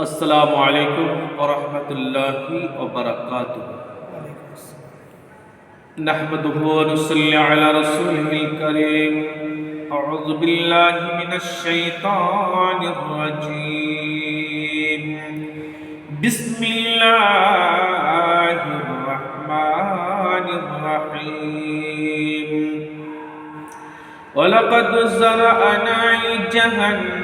السلام عليكم ورحمة الله وبركاته نحمده ونصلي على رسوله الكريم أعوذ بالله من الشيطان الرجيم بسم الله الرحمن الرحيم ولقد زرأنا لجهنم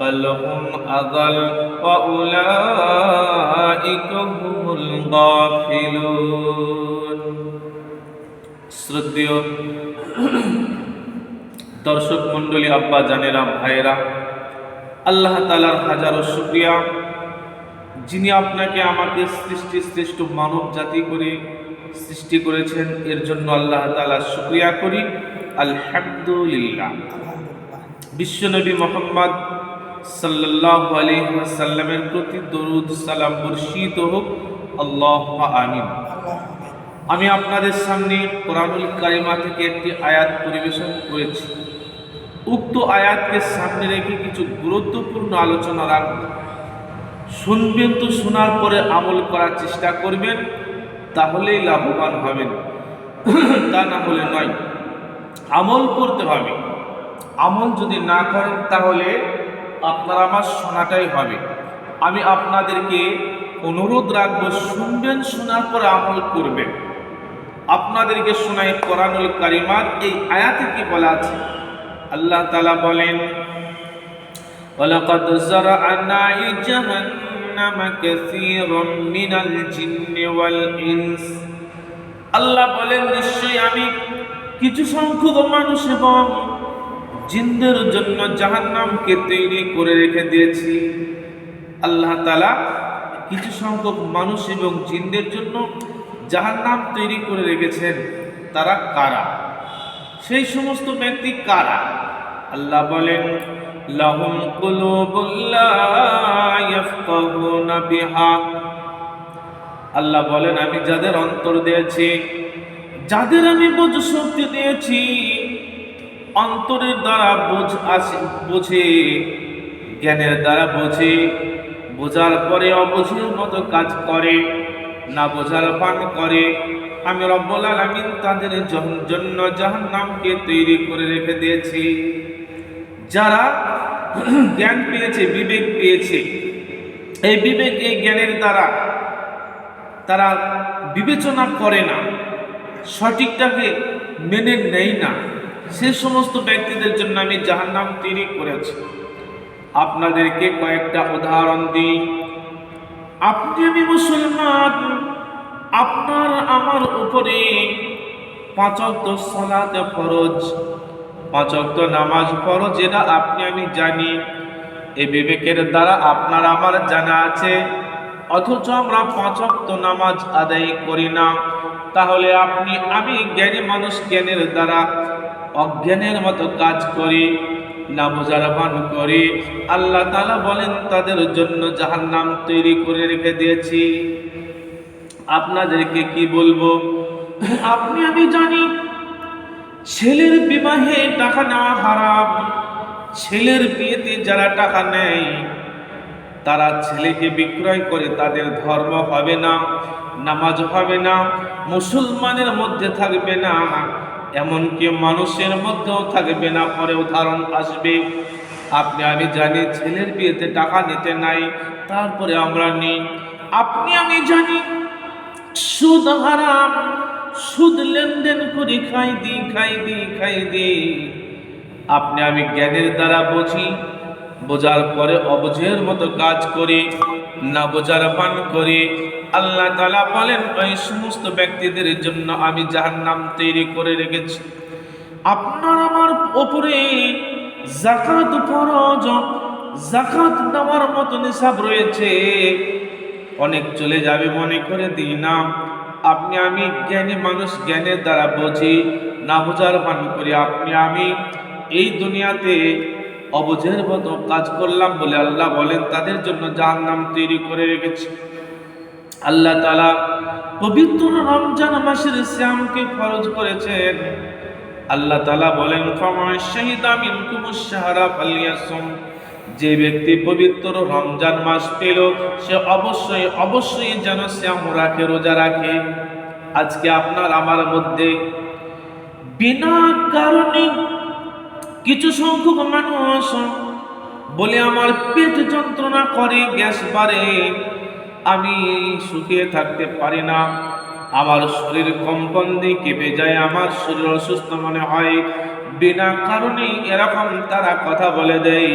بل هم أضل وأولئك هم الغافلون শ্রদ্ধেয় দর্শক মণ্ডলী আব্বা জানেরা ভাইরা আল্লাহ তালার হাজারো শুক্রিয়া যিনি আপনাকে আমাকে সৃষ্টি শ্রেষ্ঠ মানব জাতি করে সৃষ্টি করেছেন এর জন্য আল্লাহ তালা শুক্রিয়া করি আলহামদুলিল্লাহ বিশ্বনবী মোহাম্মদ সাল্লাহ আলহিহাসাল্লামের প্রতি দরুদ, সালাম বর্ষিত হোক। আল্লাহ আমিন। আমি আপনাদের সামনে কোরআনুল কারিমা থেকে একটি আয়াত পরিবেশন করেছি। উক্ত আয়াতকে সামনে রেখে কিছু গুরুত্বপূর্ণ আলোচনা রাখব শুনবেন তো শোনার পরে আমল করার চেষ্টা করবেন, তাহলেই লাভবান হবেন। তা না হলে নয়, আমল করতে হবে। আমল যদি না করেন তাহলে আপনার আমার শোনাটাই হবে আমি আপনাদেরকে অনুরোধ রাখবো শুনবেন শোনার পরে আমল করবেন আপনাদেরকে শোনাই কোরআনুল কারিমার এই আয়াতে কি বলা আছে আল্লাহ তালা বলেন ولقد زرعنا لجهنم كثيرا من الجن والإنس আল্লাহ বলেন নিশ্চয়ই আমি কিছু সংখ্যক মানুষ এবং জিনদের জন্য জাহান্নামকে তৈরি করে রেখে দিয়েছি। আল্লাহ তালা কিছু সংখ্যক মানুষ এবং জিনদের জন্য জাহান্নাম তৈরি করে রেখেছেন। তারা কারা? সেই সমস্ত ব্যক্তি কারা? আল্লাহ বলেন, লাহুম আল্লাহ বলেন, আমি যাদের অন্তর দিয়েছি, যাদের আমি বোঝ শক্তি দিয়েছি অন্তরের দ্বারা বোঝ আসে, বোঝে, জ্ঞানের দ্বারা বোঝে, বোঝার পরে অবুঝের মতো কাজ করে, না বোঝার পান করে। আমি রব্বুল আলামিন তাদের জন্য জন্য জাহান্নামকে তৈরি করে রেখে দিয়েছি। যারা জ্ঞান পেয়েছে, বিবেক পেয়েছে, এই বিবেক এই জ্ঞানের দ্বারা তারা বিবেচনা করে না, সঠিকটাকে মেনে নেয় না। সে সমস্ত ব্যক্তিদের জন্য আমি জাহান্নাম তৈরি করেছি। আপনাদেরকে কয়েকটা উদাহরণ দিই। আপনি আমি মুসলমান, আপনার আমার উপরে পাঁচক্ত সলাতে ফরজ পাঁচক্ত নামাজ ফরজ এটা আপনি আমি জানি। এই বিবেকের দ্বারা আপনার আমার জানা আছে। অথচ আমরা পাঁচক্ত নামাজ আদায় করি না। তাহলে আপনি আমি জ্ঞানী মানুষ জ্ঞানের দ্বারা অজ্ঞানের মতো কাজ করি না বোঝার ভান করি। আল্লাহ তালা বলেন, তাদের জন্য যাহার নাম তৈরি করে রেখে দিয়েছি। আপনাদেরকে কি বলব? আপনি, আমি জানি, ছেলের বিবাহে টাকা নেওয়া হারাম। ছেলের বিয়েতে যারা টাকা নেয়, তারা ছেলেকে বিক্রয় করে তাদের ধর্ম হবে না, নামাজ হবে না, মুসলমানের মধ্যে থাকবে না। এমনকি মানুষের মধ্যেও থাকবে না পরে উদাহরণ আসবে। আপনি, আমি জানি ছেলের বিয়েতে টাকা নিতে নাই, তারপরে আমরা নিই। আপনি, আমি জানি সুদ হারাম, সুদ লেনদেন করি, খাই দি খাই দি খাই দি আপনি, আমি জ্ঞানের দ্বারা বুঝি, বোঝার পরে অবুঝের মতো কাজ করি। না বোঝার পান করি। আল্লাহ তালা বলেন ওই সমস্ত ব্যক্তিদের জন্য আমি যাহার নাম তৈরি করে রেখেছি। আপনার আমার ওপরে জাকাত ফরজ জাকাত দেওয়ার মতো নিসাব রয়েছে। অনেক চলে যাবে মনে করে দিই না। আপনি আমি জ্ঞানী মানুষ, জ্ঞানের দ্বারা বুঝি। না বোঝার ভান করি, আপনি আমি এই দুনিয়াতে অবুঝের মতো কাজ করলাম বলে আল্লাহ বলেন, তাদের জন্য যার নাম তৈরি করে রেখেছি। আল্লাহ তালা পবিত্র রমজান মাসের শ্যামকে ফরজ করেছেন। আল্লাহ তালা বলেন যে ব্যক্তি পবিত্র রমজান মাস পেল, সে অবশ্যই অবশ্যই যেন শ্যাম রাখে, রোজা রাখে। আজকে আপনার, আমার মধ্যে বিনা কারণে কিছু সংখ্যক মানুষ বলে, আমার পেট যন্ত্রণা করে, গ্যাস বাড়ে। আমি সুখে থাকতে পারি না। আমার শরীর কম্পন দিয়ে কেঁপে যায়। আমার শরীর অসুস্থ মনে হয়। বিনা কারণে এরকম তারা কথা বলে দেয়।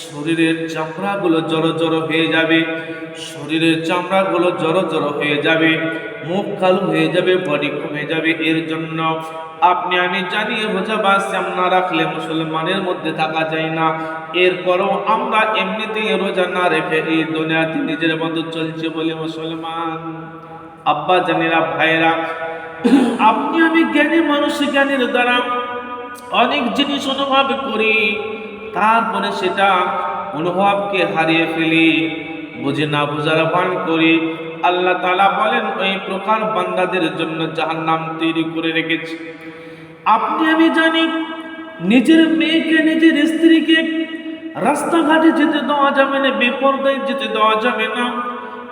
শরীরের চামড়াগুলো জড়ো জড়ো হয়ে যাবে। শরীরের চামড়াগুলো জড়ো জড়ো হয়ে যাবে। মুখ কালো হয়ে যাবে বডি কমে যাবে। এর জন্য আপনি আমি জানি রোজা বা শ্যাম না রাখলে মুসলমানের মধ্যে থাকা যায় না। এরপরও আমরা এমনিতেই রোজা না রেখে এই দুনিয়াতে নিজের মতো চলছে বলে মুসলমান। আব্বা জানেরা ভাইরা আপনি আমি জ্ঞানী মানুষ, জ্ঞানের দ্বারা অনেক জিনিস অনুভব করি, তারপরে সেটা অনুভবকে হারিয়ে ফেলি, বুঝে না বোঝার ভান করি। আল্লাহ তালা বলেন, ওই প্রকার বান্দাদের জন্য যাহার নাম তৈরি করে রেখেছি। আপনি, আমি জানি, নিজের মেয়েকে, নিজের স্ত্রীকে রাস্তাঘাটে যেতে দেওয়া যাবে না, বেপরদায় যেতে দেওয়া যাবে না,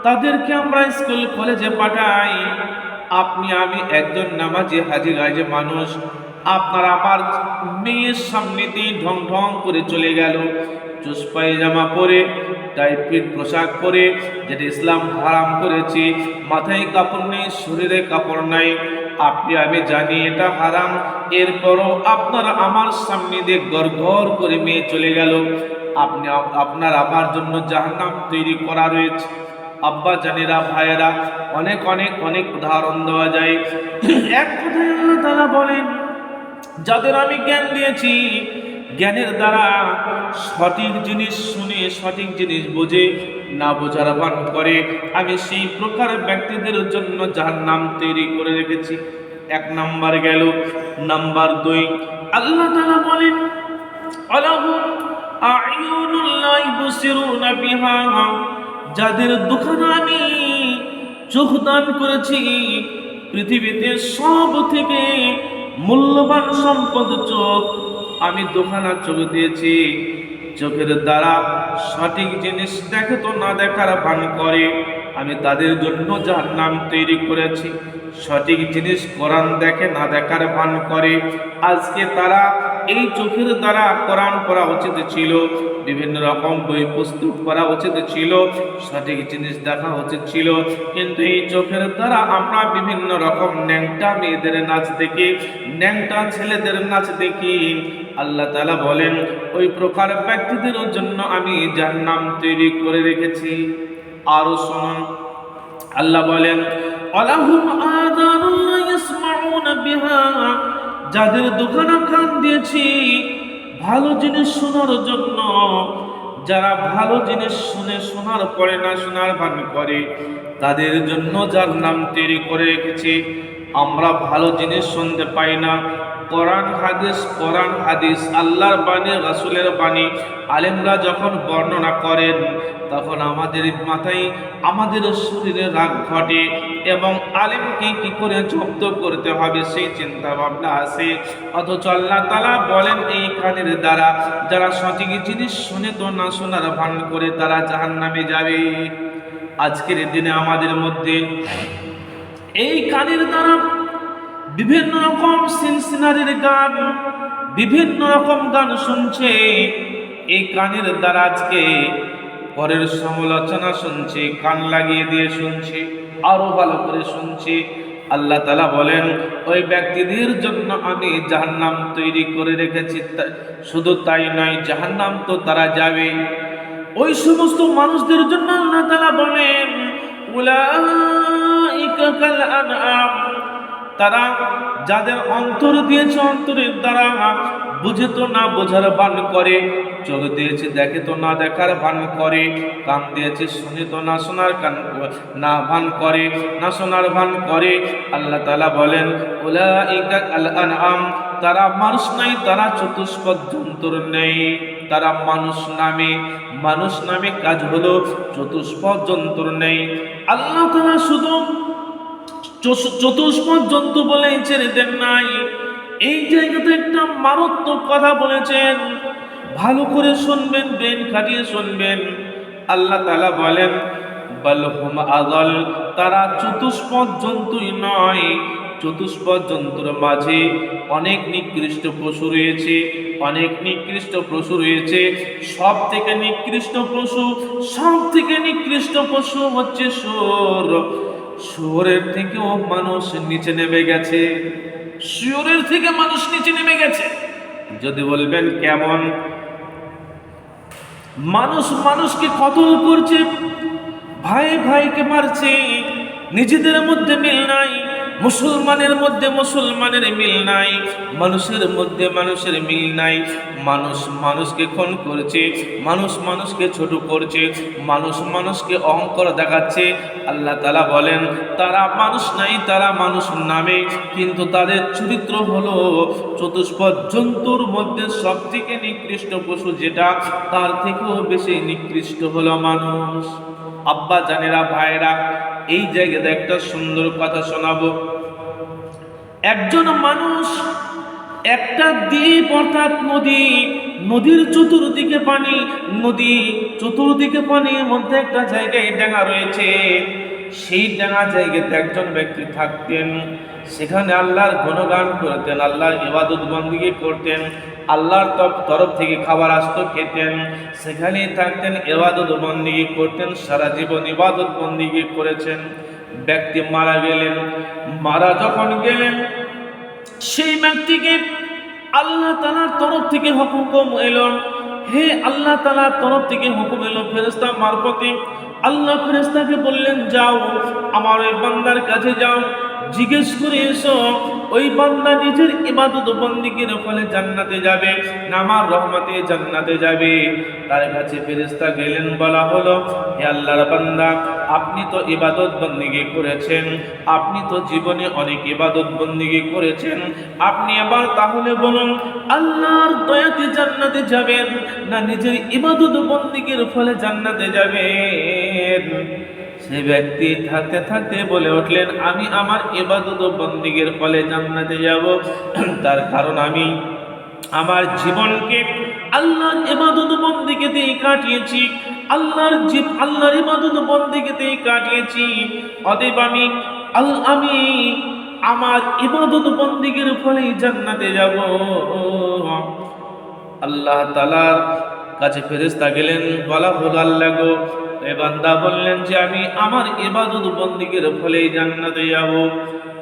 তাদেরকে আমরা স্কুল, কলেজে পাঠাই। আপনি, আমি একজন নামাজি, হাজির হাজে মানুষ আপনার আমার মেয়ের সামনে দিয়ে ঢং ঢং করে চলে গেল। চুস পায়জামা পরে টাইপির পোশাক পরে, যেটা ইসলাম হারাম করেছে, মাথায় কাপড় নেই, শরীরে কাপড় নাই। আপনি, আমি জানি এটা হারাম। এরপরও আপনার আমার সামনে দিয়ে গড় গড় করে মেয়ে চলে গেল। আপনি, আপনার আমার জন্য জাহান্নাম তৈরি করা রয়েছে। আব্বা জানেরা, ভাইয়েরা, অনেক অনেক অনেক উদাহরণ দেওয়া যায়। এক কথায় তাআলা বলেন যাদের আমি জ্ঞান দিয়েছি, জ্ঞানের দ্বারা সঠিক জিনিস শুনে, সঠিক জিনিস বোঝে, না বোঝার বান করে আমি সেই প্রকার ব্যক্তিদের জন্য যার নাম তৈরি করে রেখেছি। এক নাম্বার গেল নাম্বার দুই। আল্লাহ তাআলা বলেন যাদের দোকান আমি চোখ দান করেছি, পৃথিবীতে সব থেকে মূল্যবান সম্পদ চোখ। আমি দোকানা চোখ দিয়েছি। চোখের দ্বারা সঠিক জিনিস দেখে তো না দেখার ভান করে। আমি তাদের জন্য যার নাম তৈরি করেছি। সঠিক জিনিস কোরআন দেখে না দেখার ভান করে। আজকে তারা এই চোখের দ্বারা কোরআন করা উচিত ছিল, বিভিন্ন রকম বই প্রস্তুত করা উচিত ছিল, সঠিক জিনিস দেখা উচিত ছিল, কিন্তু এই চোখের দ্বারা আমরা বিভিন্ন রকম ন্যাংটা মেয়েদের নাচ দেখি, ন্যাংটা ছেলেদের নাচ দেখি। আল্লাহ তালা বলেন, ওই প্রকার ব্যক্তিদের জন্য আমি যার নাম তৈরি করে রেখেছি। আরও শুনুন। আল্লাহ বলেন, আলাহুম বিহা যাদের দোকানে কান দিয়েছি, ভালো জিনিস শোনার জন্য। যারা ভালো জিনিস শুনে শোনার পরে না শোনার ভান করে, তাদের জন্য যার নাম তৈরি করে রেখেছি। আমরা ভালো জিনিস শুনতে পাই না। কোরআন হাদিস কোরআন হাদিস, আল্লাহর বাণী, রাসূলের বাণী, আলেমরা যখন বর্ণনা করেন, তখন আমাদের মাথায় আমাদের শরীরে রাগ ঘটে। এবং আলেমকে কি করে জব্দ করতে হবে সেই চিন্তা ভাবনা আসে অথচ আল্লাহ তালা বলেন, এই কানের দ্বারা যারা সঠিক জিনিস শুনে তো না শোনার ভান করে তারা জাহান নামে যাবে। আজকের দিনে আমাদের মধ্যে এই কানের দ্বারা বিভিন্ন রকম সিলসিনারির গান, বিভিন্ন রকম গান শুনছে। এই কানের দ্বারা আজকে পরের সমালোচনা শুনছে, কান লাগিয়ে দিয়ে শুনছে। আরও ভালো করে শুনছি। আল্লাহ তালা বলেন, ওই ব্যক্তিদের জন্য আমি জাহান্নাম তৈরি করে রেখেছি শুধু তাই নয়, জাহান্নাম তো তারা যাবে। ওই সমস্ত মানুষদের জন্য আল্লাহ তালা বলেন আনআম। তারা যাদের অন্তর দিয়েছে অন্তরের দ্বারা বুঝে তো না বোঝার বান করে, চোখ দিয়েছে দেখে তো না দেখার ভান করে, কান দিয়েছে শুনে তো না শোনার কান না ভান করে, না শোনার ভান করে। আল্লাহ তালা বলেন ওলা তারা মানুষ নাই, তারা চতুষ্পদ জন্তুর নেই, তারা মানুষ নামে মানুষ নামে কাজ হলো চতুষ্পদ জন্তুর নেই। আল্লাহ তারা শুধু চতুষ্পদ জন্তু বলে ছেড়ে দেন নাই। এই জায়গাতে একটা মারাত্মক কথা বলেছেন। ভালো করে শুনবেন বেন খাটিয়ে শুনবেন। আল্লাহ তালা বলেন বলহুম আদল তারা চতুষ্পদ জন্তুই নয়। চতুষ্পদ জন্তুর মাঝে অনেক নিকৃষ্ট পশু রয়েছে, অনেক নিকৃষ্ট পশু রয়েছে। সব থেকে নিকৃষ্ট পশু সব থেকে নিকৃষ্ট পশু হচ্ছে সুর শুয়োরের থেকেও মানুষ নিচে নেমে গেছে। শুয়োরের থেকে মানুষ নিচে নেমে গেছে। যদি বলবেন কেমন? মানুষ মানুষকে কতল করছে, ভাই ভাইকে মারছে, নিজেদের মধ্যে মিল নাই। মুসলমানের মধ্যে মুসলমানের মিল নাই, মানুষের মধ্যে মানুষের মিল নাই। মানুষ মানুষকে খুন করছে, মানুষ মানুষকে ছোট করছে, মানুষ মানুষকে অহংকার দেখাচ্ছে। আল্লাহ তালা বলেন, তারা মানুষ নাই, তারা মানুষ নামে, কিন্তু তাদের চরিত্র হলো চতুষ্পদ জন্তুর মধ্যে সব থেকে নিকৃষ্ট পশু যেটা, তার থেকেও বেশি নিকৃষ্ট হলো মানুষ। আব্বা জানেরা ভাইরা এই জায়গাতে একটা সুন্দর কথা শোনাবো। একজন মানুষ একটা দ্বীপ অর্থাৎ নদী, নদীর চতুর্দিকে পানি, নদী চতুর্দিকে পানির মধ্যে একটা জায়গায় ডাঙা রয়েছে। সেই ডাঙা জায়গাতে একজন ব্যক্তি থাকতেন, সেখানে আল্লাহর গুণগান করতেন, আল্লাহর ইবাদত বন্দিগি করতেন, আল্লাহর তরফ- থেকে খাবার আসতো খেতেন, সেখানেই থাকতেন, ইবাদত বন্দিগি করতেন, সারা জীবন ইবাদত বন্দিগি করেছেন। ব্যক্তি মারা গেলেন, মারা যখন গেলেন, সেই ব্যক্তিকে আল্লাহ তালার তরফ থেকে হুকুম এলো। হে আল্লাহ তালার তরফ থেকে হুকুম এলো ফেরেস্তা মারফতে। আল্লাহ ফেরেস্তাকে বললেন, যাও, আমার ওই বান্দার কাছে যাও। জিজ্ঞেস করে এসো, ওই বান্দা নিজের ইবাদত বন্দিকের ফলে জান্নাতে যাবে নামার রহমতে জান্নাতে যাবে? তার কাছে ফেরেস্তা গেলেন, বলা হলো, হে আল্লাহর বান্দা, আপনি তো ইবাদত বন্দিগি করেছেন, আপনি তো জীবনে অনেক ইবাদত বন্দিগি করেছেন, আপনি আবার তাহলে বলুন, আল্লাহর দয়াতে জান্নাতে যাবেন না নিজের ইবাদত বন্দিগির ফলে জান্নাতে যাবেন? সে ব্যক্তি থাকতে থাকতে বলে উঠলেন, আমি আমার ইবাদত বন্দিগের ফলে জান্নাতে যাব। তার কারণ আমি আমার জীবনকে আল্লাহর ইবাদত বন্দিগিতেই কাটিয়েছি। আল্লাহর জীব, আল্লাহর ইবাদত বন্দিগিতেই কাটিয়েছি। অতএব আমি, আল, আমি আমার ইবাদত বন্দিগের ফলেই জান্নাতে যাব। আল্লাহ তালার কাছে ফেরেস্তা গেলেন, বলা হলো আল্লাহ এ বান্দা বললেন যে, আমি আমার ইবাদত বন্দিগের ফলেই জান্নাতে যাব।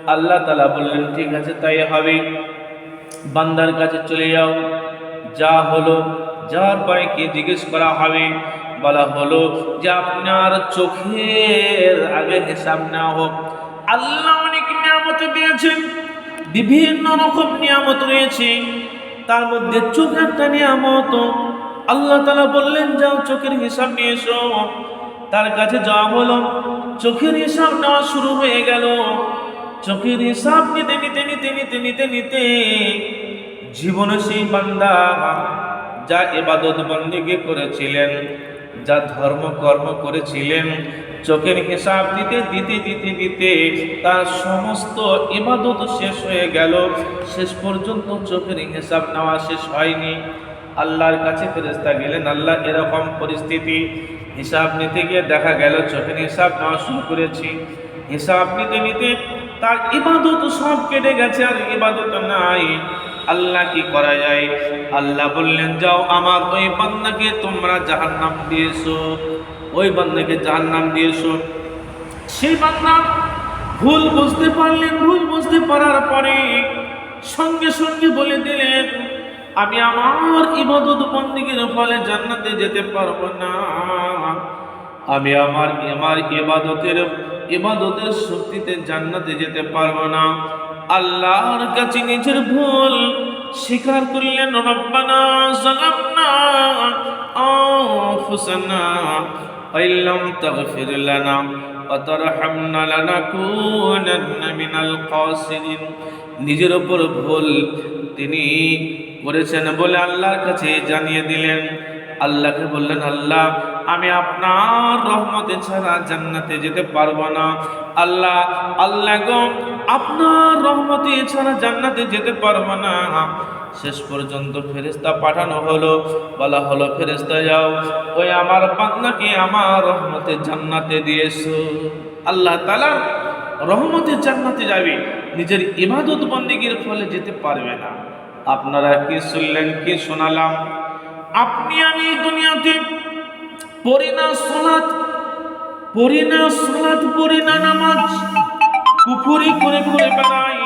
আল্লাহ তালা বললেন, ঠিক আছে, তাই হবে। বান্দার কাছে চলে যাও। যা হলো যাওয়ার পরে জিজ্ঞেস করা হবে, বলা হলো যে, আপনার চোখের আগে হিসাব নেওয়া হোক। আল্লাহ অনেক নিয়ামত দিয়েছেন, বিভিন্ন রকম নিয়ামত রয়েছে। তার মধ্যে চোখ একটা নিয়ামত আল্লাহ তালা বললেন, যাও চোখের হিসাব নিয়ে এসো। তার কাছে যাওয়া হলো। চোখের হিসাব নেওয়া শুরু হয়ে গেল। চোখের হিসাব নিতে নিতে নিতে নিতে নিতে নিতে জীবনে সেই বান্দা যা এবাদত বন্দিকে করেছিলেন, যা ধর্ম কর্ম করেছিলেন, চোখের হিসাব দিতে দিতে দিতে দিতে তার সমস্ত ইবাদত শেষ হয়ে গেল। শেষ পর্যন্ত চোখের হিসাব নেওয়া শেষ হয়নি। আল্লাহর কাছে ফেরেস্তা গেলেন, আল্লাহ, এরকম পরিস্থিতি হিসাব নিতে গিয়ে দেখা গেল, চোখের হিসাব নেওয়া শুরু করেছি। হিসাব নিতে নিতে তার ইবাদত সব কেটে গেছে, আর ইবাদত নাই। আল্লাহ কি করা যায়? আল্লাহ বললেন, যাও আমার ওই বান্দাকে তোমরা জাহান্নাম দিয়েছ। ওই বান্দাকে জাহান্নাম দিয়েছ। সেই বান্দা ভুল বুঝতে পারলেন, ভুল বুঝতে পারার পরে সঙ্গে সঙ্গে বলে দিলেন আমি আমার ইবাদত বন্দীগীর ফলে জান্নাতে যেতে পারব না। আমি আমার আমার ইবাদতের ইবাদতের শক্তিতে জান্নাতে যেতে পারব না। আল্লাহর কাছে নিজের ভুল স্বীকার করলেন, রব্বানা সালামনা আফসানা আইলাম তাগফির লানা ওয়া তারহামনা মিনাল খাসিরিন নিজের উপর ভুল তিনি করেছেন বলে আল্লাহর কাছে জানিয়ে দিলেন। আল্লাহকে বললেন, আল্লাহ, আমি আপনার রহমতে ছাড়া জান্নাতে যেতে পারব না। আল্লাহ আল্লাহ আপনার রহমতে ছাড়া জান্নাতে যেতে পারব না। শেষ পর্যন্ত ফেরেস্তা পাঠানো হলো। বলা হলো ফেরেস্তা যাও, ওই আমার বান্দাকে আমার রহমতে জান্নাতে দিয়েছ। আল্লাহ তালা রহমতে জান্নাতে যাবে। নিজের ইবাদত বন্দিগির ফলে যেতে পারবে না। আপনারা কি শুনলেন, কি শোনালাম? আপনি আমি দুনিয়াতে পড়ি না সোনাত, পড়ি না সোনাত, পড়ি না নামাজ পুকুরি করে করে বেড়াই।